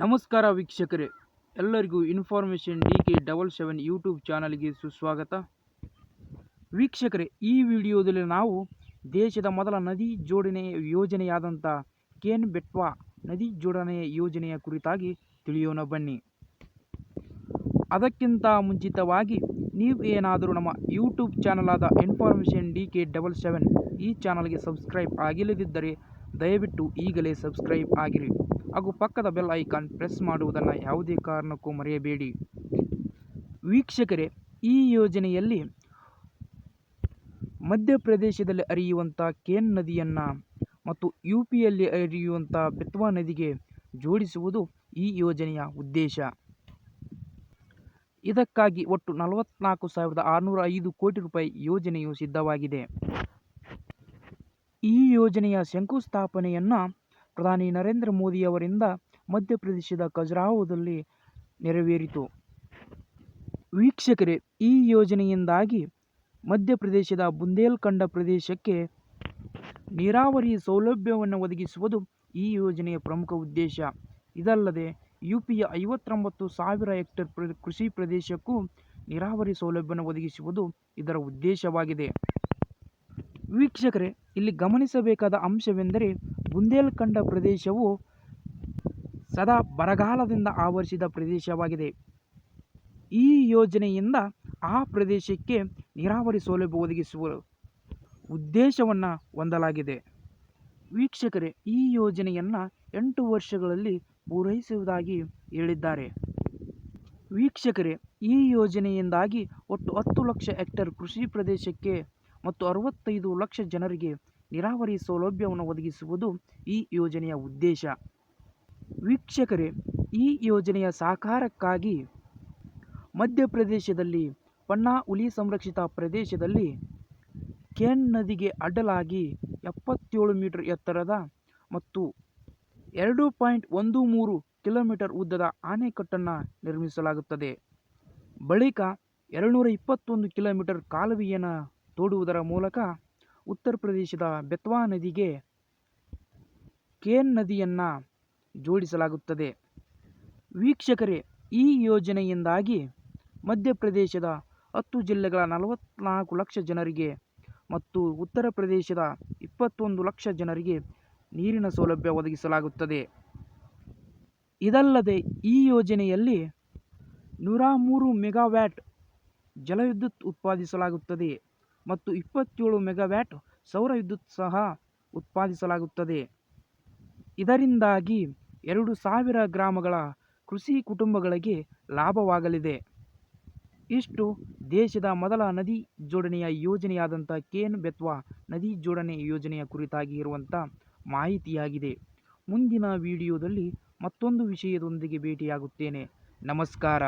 ನಮಸ್ಕಾರ ವೀಕ್ಷಕರೇ, ಎಲ್ಲರಿಗೂ information D K double seven YouTube ಚಾನಲ್ಗೆ ಸುಸ್ವಾಗತ. ವೀಕ್ಷಕರೇ, ಈ ವಿಡಿಯೋದಲ್ಲಿ ನಾವು ದೇಶದ ಮೊದಲ ನದಿ ಜೋಡಣೆ ಯೋಜನೆಯಾದಂಥ ಕೇನ್ ಬೆಟ್ವಾ ನದಿ ಜೋಡಣೆ ಯೋಜನೆಯ ಕುರಿತಾಗಿ ತಿಳಿಯೋಣ ಬನ್ನಿ. ಅದಕ್ಕಿಂತ ಮುಂಚಿತವಾಗಿ ನೀವು ಏನಾದರೂ ನಮ್ಮ ಯೂಟ್ಯೂಬ್ ಚಾನಲ್ ಆದ information D K double seven ಈ ಚಾನಲ್ಗೆ ಸಬ್ಸ್ಕ್ರೈಬ್ ಆಗಿಲ್ಲದಿದ್ದರೆ ದಯವಿಟ್ಟು ಈಗಲೇ ಸಬ್ಸ್ಕ್ರೈಬ್ ಆಗಿರಿ ಹಾಗೂ ಪಕ್ಕದ ಬೆಲ್ ಐಕಾನ್ ಪ್ರೆಸ್ ಮಾಡುವುದನ್ನು ಯಾವುದೇ ಕಾರಣಕ್ಕೂ ಮರೆಯಬೇಡಿ. ವೀಕ್ಷಕರೇ, ಈ ಯೋಜನೆಯಲ್ಲಿ ಮಧ್ಯಪ್ರದೇಶದಲ್ಲಿ ಹರಿಯುವಂಥ ಕೇನ್ ನದಿಯನ್ನು ಮತ್ತು ಯು ಪಿಯಲ್ಲಿ ಹರಿಯುವಂಥ ಬೆತ್ವಾ ನದಿಗೆ ಜೋಡಿಸುವುದು ಈ ಯೋಜನೆಯ ಉದ್ದೇಶ. ಇದಕ್ಕಾಗಿ ಒಟ್ಟು ನಲವತ್ನಾಲ್ಕು ಸಾವಿರದ ಆರುನೂರ ಐದು ಕೋಟಿ ರೂಪಾಯಿ ಯೋಜನೆಯು ಸಿದ್ಧವಾಗಿದೆ. ಈ ಯೋಜನೆಯ ಶಂಕುಸ್ಥಾಪನೆಯನ್ನು ಪ್ರಧಾನಿ ನರೇಂದ್ರ ಮೋದಿಯವರಿಂದ ಮಧ್ಯಪ್ರದೇಶದ ಖಜುರಾಹೋದಲ್ಲಿ ನೆರವೇರಿತು. ವೀಕ್ಷಕರೇ, ಈ ಯೋಜನೆಯಿಂದಾಗಿ ಮಧ್ಯಪ್ರದೇಶದ ಬುಂದೇಲ್ಖಂಡ ಪ್ರದೇಶಕ್ಕೆ ನೀರಾವರಿ ಸೌಲಭ್ಯವನ್ನು ಒದಗಿಸುವುದು ಈ ಯೋಜನೆಯ ಪ್ರಮುಖ ಉದ್ದೇಶ. ಇದಲ್ಲದೆ ಯು ಪಿಯ ಐವತ್ತೊಂಬತ್ತು ಸಾವಿರ ಹೆಕ್ಟೇರ್ ಕೃಷಿ ಪ್ರದೇಶಕ್ಕೂ ನೀರಾವರಿ ಸೌಲಭ್ಯವನ್ನು ಒದಗಿಸುವುದು ಇದರ ಉದ್ದೇಶವಾಗಿದೆ. ವೀಕ್ಷಕರೇ, ಇಲ್ಲಿ ಗಮನಿಸಬೇಕಾದ ಅಂಶವೆಂದರೆ ಬುಂದೇಲ್ಖಂಡ ಪ್ರದೇಶವು ಸದಾ ಬರಗಾಲದಿಂದ ಆವರಿಸಿದ ಪ್ರದೇಶವಾಗಿದೆ. ಈ ಯೋಜನೆಯಿಂದ ಆ ಪ್ರದೇಶಕ್ಕೆ ನೀರಾವರಿ ಸೌಲಭ್ಯ ಒದಗಿಸುವ ಉದ್ದೇಶವನ್ನು ಹೊಂದಲಾಗಿದೆ. ವೀಕ್ಷಕರೇ, ಈ ಯೋಜನೆಯನ್ನು ಎಂಟು ವರ್ಷಗಳಲ್ಲಿ ಪೂರೈಸುವುದಾಗಿ ಹೇಳಿದ್ದಾರೆ. ವೀಕ್ಷಕರೇ, ಈ ಯೋಜನೆಯಿಂದಾಗಿ ಒಟ್ಟು ಹತ್ತು ಲಕ್ಷ ಹೆಕ್ಟೇರ್ ಕೃಷಿ ಪ್ರದೇಶಕ್ಕೆ ಮತ್ತು ಅರವತ್ತೈದು ಲಕ್ಷ ಜನರಿಗೆ ನೀರಾವರಿ ಸೌಲಭ್ಯವನ್ನು ಒದಗಿಸುವುದು ಈ ಯೋಜನೆಯ ಉದ್ದೇಶ. ವೀಕ್ಷಕರೇ, ಈ ಯೋಜನೆಯ ಸಾಕಾರಕ್ಕಾಗಿ ಮಧ್ಯಪ್ರದೇಶದಲ್ಲಿ ಪನ್ನಾ ಹುಲಿ ಸಂರಕ್ಷಿತ ಪ್ರದೇಶದಲ್ಲಿ ಕೇನ್ ನದಿಗೆ ಅಡ್ಡಲಾಗಿ ಎಪ್ಪತ್ತೇಳು ಮೀಟರ್ ಎತ್ತರದ ಮತ್ತು ಎರಡು ಪಾಯಿಂಟ್ ಒಂದು ಮೂರು ಕಿಲೋಮೀಟರ್ ಉದ್ದದ ಆಣೆಕಟ್ಟನ್ನು ನಿರ್ಮಿಸಲಾಗುತ್ತದೆ. ಬಳಿಕ ಎರಡುನೂರ ಇಪ್ಪತ್ತೊಂದು ಕಿಲೋಮೀಟರ್ ಕಾಲುವೆಯನ್ನು ತೋಡುವುದರ ಮೂಲಕ ಉತ್ತರ ಪ್ರದೇಶದ ಬೆತ್ವಾ ನದಿಗೆ ಕೇನ್ ನದಿಯನ್ನು ಜೋಡಿಸಲಾಗುತ್ತದೆ. ವೀಕ್ಷಕರೇ, ಈ ಯೋಜನೆಯಿಂದಾಗಿ ಮಧ್ಯಪ್ರದೇಶದ ಹತ್ತು ಜಿಲ್ಲೆಗಳ ನಲವತ್ನಾಲ್ಕು ಲಕ್ಷ ಜನರಿಗೆ ಮತ್ತು ಉತ್ತರ ಪ್ರದೇಶದ ಇಪ್ಪತ್ತೊಂದು ಲಕ್ಷ ಜನರಿಗೆ ನೀರಿನ ಸೌಲಭ್ಯ ಒದಗಿಸಲಾಗುತ್ತದೆ. ಇದಲ್ಲದೆ, ಈ ಯೋಜನೆಯಲ್ಲಿ ನೂರ ಮೂರು ಮೆಗಾವ್ಯಾಟ್ ಜಲವಿದ್ಯುತ್ ಉತ್ಪಾದಿಸಲಾಗುತ್ತದೆ. ಮತ್ತು ಇಪ್ಪತ್ತೇಳು ಮೆಗಾವ್ಯಾಟ್ ಸೌರ ವಿದ್ಯುತ್ ಸಹ ಉತ್ಪಾದಿಸಲಾಗುತ್ತದೆ. ಇದರಿಂದಾಗಿ ಎರಡು ಸಾವಿರ ಗ್ರಾಮಗಳ ಕೃಷಿ ಕುಟುಂಬಗಳಿಗೆ ಲಾಭವಾಗಲಿದೆ. ಇಷ್ಟು ದೇಶದ ಮೊದಲ ನದಿ ಜೋಡಣೆಯ ಯೋಜನೆಯಾದಂಥ ಕೇನ್ ಬೆತ್ವಾ ನದಿ ಜೋಡಣೆ ಯೋಜನೆಯ ಕುರಿತಾಗಿ ಇರುವಂಥ ಮಾಹಿತಿಯಾಗಿದೆ. ಮುಂದಿನ ವಿಡಿಯೋದಲ್ಲಿ ಮತ್ತೊಂದು ವಿಷಯದೊಂದಿಗೆ ಭೇಟಿಯಾಗುತ್ತೇನೆ. ನಮಸ್ಕಾರ.